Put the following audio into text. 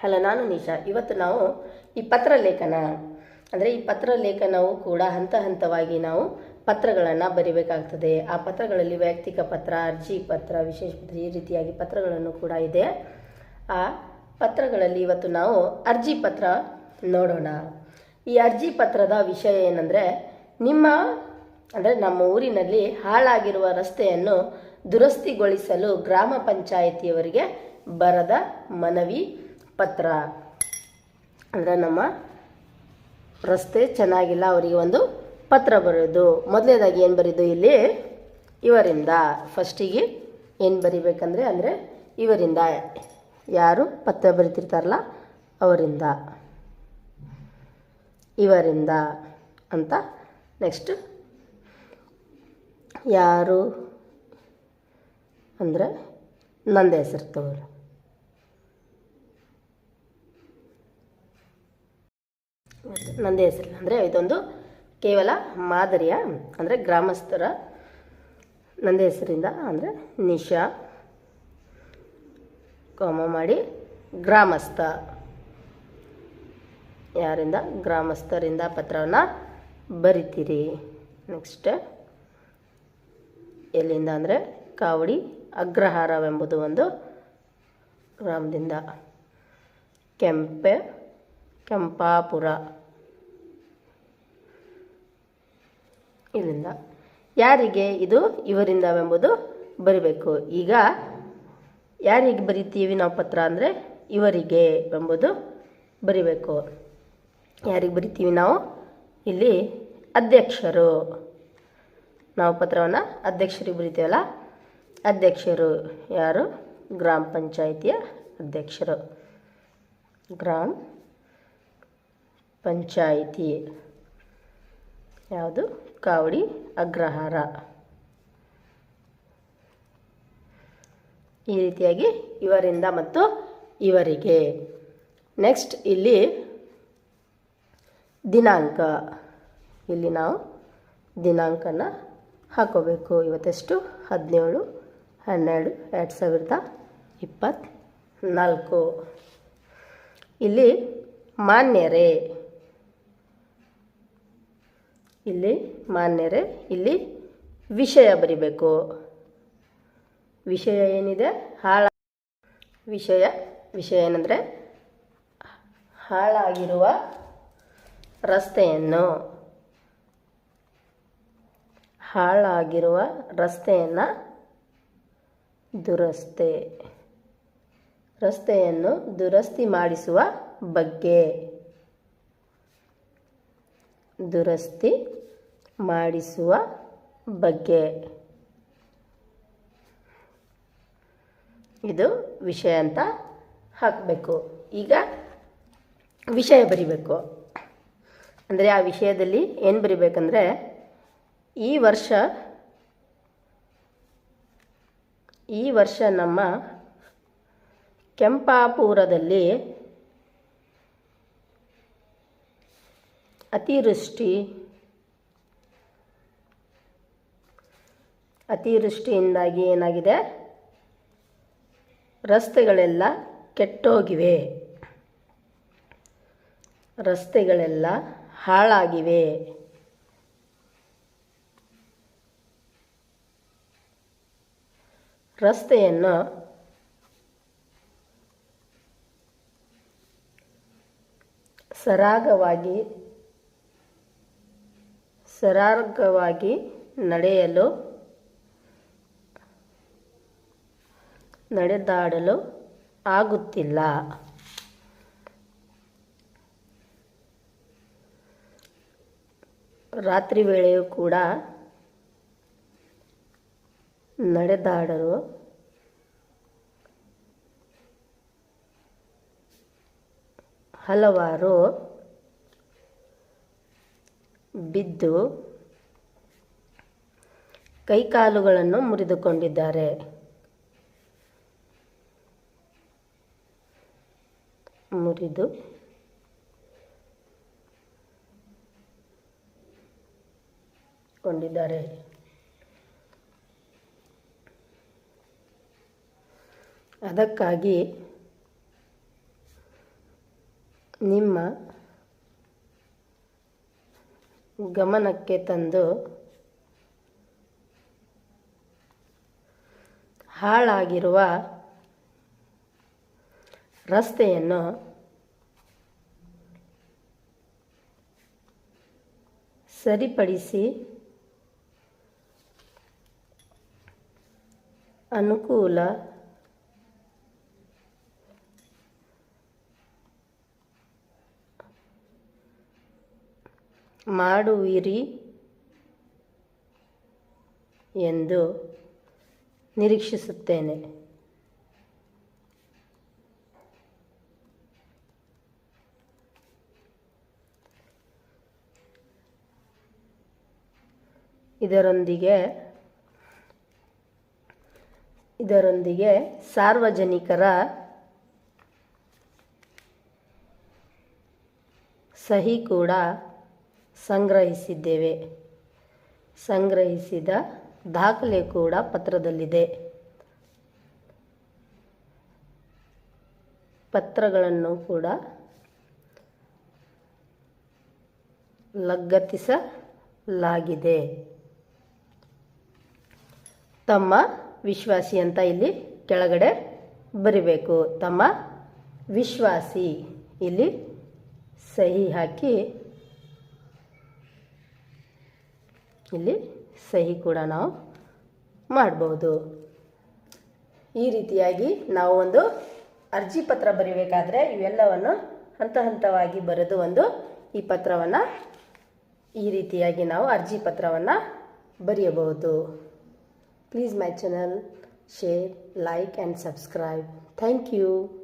Hello, ನಾನು ನಿಶಾ. ಇವತ್ತು ನಾವು ಈ ಪತ್ರ ಲೇಖನ. ಅಂದರೆ ಈ ಪತ್ರ ಲೇಖನವು ಕೂಡ ಹಂತ ಹಂತವಾಗಿ ನಾವು ಪತ್ರಗಳನ್ನು ಬರಿಬೇಕಾಗ್ತದೆ. ಆ ಪತ್ರಗಳಲ್ಲಿ ವೈಯಕ್ತಿಕ ಪತ್ರ, ಅರ್ಜಿ ಪತ್ರ, ವಿಶೇಷ ಪತ್ರ ಈ ರೀತಿಯಾಗಿ ಪತ್ರಗಳನ್ನು ಕೂಡ ಇದೆ. ಆ ಪತ್ರಗಳಲ್ಲಿ ಇವತ್ತು ನಾವು ಅರ್ಜಿ ಪತ್ರ ನೋಡೋಣ. ಈ ಅರ್ಜಿ ಪತ್ರದ ವಿಷಯ ಏನಂದರೆ, ನಿಮ್ಮ, ಅಂದರೆ ನಮ್ಮ ಊರಿನಲ್ಲಿ ಹಾಳಾಗಿರುವ ರಸ್ತೆಯನ್ನು ದುರಸ್ತಿಗೊಳಿಸಲು ಗ್ರಾಮ ಪಂಚಾಯಿತಿಯವರಿಗೆ ಬರದ ಮನವಿ ಪತ್ರ ಅಂದರೆ ನಮ್ಮ ರಸ್ತೆ ಚೆನ್ನಾಗಿಲ್ಲ, ಅವರಿಗೆ ಒಂದು ಪತ್ರ ಬರೆಯೋದು ಮೊದಲನೇದಾಗಿ ಏನು ಬರೀದು ಇಲ್ಲಿ? ಇವರಿಂದ. ಫಸ್ಟಿಗೆ ಏನು ಬರಿಬೇಕಂದ್ರೆ, ಅಂದರೆ ಇವರಿಂದ. ಯಾರು ಪತ್ರ ಬರಿತಿರ್ತಾರಲ್ಲ, ಅವರಿಂದ. ಇವರಿಂದ ಅಂತ ನೆಕ್ಸ್ಟ್ ಯಾರು? ಅಂದರೆ ನಂದ ಹೆಸರು ತಗೋರಿ ನಂದೇ ಹೆಸರು. ಅಂದರೆ ಇದೊಂದು ಕೇವಲ ಮಾದರಿಯ, ಅಂದರೆ ಗ್ರಾಮಸ್ಥರ ನಂದೇ ಹೆಸರಿಂದ, ಅಂದರೆ ನಿಶಾ, ಕೋಮ ಮಾಡಿ ಗ್ರಾಮಸ್ಥ. ಯಾರಿಂದ? ಗ್ರಾಮಸ್ಥರಿಂದ ಪತ್ರವನ್ನು ಬರಿತೀರಿ. ನೆಕ್ಸ್ಟ್ ಎಲ್ಲಿಂದ ಅಂದರೆ ಕಾವಡಿ ಅಗ್ರಹಾರವೆಂಬುದು ಒಂದು ಗ್ರಾಮದಿಂದ. ಕೆಂಪೆ, ಕೆಂಪಾಪುರ. ಇಲ್ಲಿಂದ. ಯಾರಿಗೆ ಇದು ಇವರಿಂದವೆಂಬುದು ಬರಿಬೇಕು. ಈಗ ಯಾರಿಗೆ ಬರಿತೀವಿ ನಾವು ಪತ್ರ ಅಂದರೆ ಇವರಿಗೆ ಎಂಬುದು ಬರಿಬೇಕು. ಯಾರಿಗೆ ಬರಿತೀವಿ ನಾವು? ಇಲ್ಲಿ ಅಧ್ಯಕ್ಷರು. ನಾವು ಪತ್ರವನ್ನು ಅಧ್ಯಕ್ಷರಿಗೆ ಬರಿತೀವಲ್ಲ? ಅಧ್ಯಕ್ಷರು. ಯಾರು? ಗ್ರಾಮ ಪಂಚಾಯಿತಿಯ ಅಧ್ಯಕ್ಷರು. ಗ್ರಾಮ ಪಂಚಾಯಿತಿ. ಯಾವುದು? ಕಾವಡಿ, ಅಗ್ರಹಾರ. ಈ ರೀತಿಯಾಗಿ ಇವರಿಂದ ಮತ್ತು ಇವರಿಗೆ. ನೆಕ್ಸ್ಟ್ ಇಲ್ಲಿ ದಿನಾಂಕ. ಇಲ್ಲಿ ನಾವು ದಿನಾಂಕನ ಹಾಕೋಬೇಕು. ಇವತ್ತೆಷ್ಟು? ಹದಿನೇಳು, ಹನ್ನೆರಡು, ಎರಡು ಸಾವಿರದ ಇಪ್ಪತ್ತ್ನಾಲ್ಕು ಇಲ್ಲಿ ಮಾನ್ಯರೇ. ಇಲ್ಲಿ ಮಾನ್ಯರೇ, ಇಲ್ಲಿ ವಿಷಯ ಬರಿಬೇಕು. ವಿಷಯ ಏನಿದೆ? ಹಾಳ ವಿಷಯ ವಿಷಯ ಏನಂದರೆ ಹಾಳಾಗಿರುವ ರಸ್ತೆಯನ್ನು. ಹಾಳಾಗಿರುವ ರಸ್ತೆಯನ್ನು ದುರಸ್ತೆ. ರಸ್ತೆಯನ್ನು ದುರಸ್ತಿ ಮಾಡಿಸುವ ಬಗ್ಗೆ. ದುರಸ್ತಿ ಮಾಡಿಸುವ ಬಗ್ಗೆ. ಇದು ವಿಷಯ ಅಂತ ಹಾಕಬೇಕು. ಈಗ ವಿಷಯ ಬರಿಬೇಕು. ಅಂದರೆ ಆ ವಿಷಯದಲ್ಲಿ ಏನು ಬರಿಬೇಕಂದ್ರೆ, ಈ ವರ್ಷ ಈ ವರ್ಷ ನಮ್ಮ ಕೆಂಪಾಪುರದಲ್ಲಿ ಅತಿವೃಷ್ಟಿ ಅತಿವೃಷ್ಟಿಯಿಂದಾಗಿ ಏನಾಗಿದೆ? ರಸ್ತೆಗಳೆಲ್ಲ ಕೆಟ್ಟೋಗಿವೆ. ರಸ್ತೆಗಳೆಲ್ಲ ಹಾಳಾಗಿವೆ. ರಸ್ತೆಯನ್ನು ಸರಾಗವಾಗಿ ಸರಾಗವಾಗಿ ನಡೆಯಲು ನಡೆದಾಡಲು ಆಗುತ್ತಿಲ್ಲ. ರಾತ್ರಿ ವೇಳೆಯೂ ಕೂಡ ನಡೆದಾಡಲು ಹಲವಾರು ಬಿದ್ದು ಕೈಕಾಲುಗಳನ್ನು ಮುರಿದುಕೊಂಡಿದ್ದಾರೆ. ಮುರಿದು ಕೊಂಡಿದ್ದಾರೆ. ಅದಕ್ಕಾಗಿ ನಿಮ್ಮ ಗಮನಕ್ಕೆ ತಂದು ಹಾಳಾಗಿರುವ ರಸ್ತೆಯನ್ನು ಸರಿಪಡಿಸಿ ಅನುಕೂಲ ಮಾಡುವಿರಿ ಎಂದು ನಿರೀಕ್ಷಿಸುತ್ತೇನೆ. ಇದರೊಂದಿಗೆ ಇದರೊಂದಿಗೆ ಸಾರ್ವಜನಿಕರ ಸಹಿ ಕೂಡ ಸಂಗ್ರಹಿಸಿದ್ದೇವೆ. ಸಂಗ್ರಹಿಸಿದ ದಾಖಲೆ ಕೂಡ ಪತ್ರದಲ್ಲಿದೆ. ಪತ್ರಗಳನ್ನು ಕೂಡ ಲಗತ್ತಿಸಲಾಗಿದೆ. ತಮ್ಮ ವಿಶ್ವಾಸಿ ಅಂತ ಇಲ್ಲಿ ಕೆಳಗಡೆ ಬರಿಬೇಕು. ತಮ್ಮ ವಿಶ್ವಾಸಿ. ಇಲ್ಲಿ ಸಹಿ ಹಾಕಿ. ಇಲ್ಲಿ ಸಹಿ ಕೂಡ ನಾವು ಮಾಡ್ಬೋದು. ಈ ರೀತಿಯಾಗಿ ನಾವು ಒಂದು ಅರ್ಜಿ ಪತ್ರ ಬರಿಬೇಕಾದ್ರೆ ಇವೆಲ್ಲವನ್ನು ಹಂತ ಹಂತವಾಗಿ ಬರೆದು ಒಂದು ಈ ಪತ್ರವನ್ನು ಈ ರೀತಿಯಾಗಿ ನಾವು ಅರ್ಜಿ ಪತ್ರವನ್ನು ಬರೆಯಬಹುದು. Please my channel, share, like and subscribe. Thank you.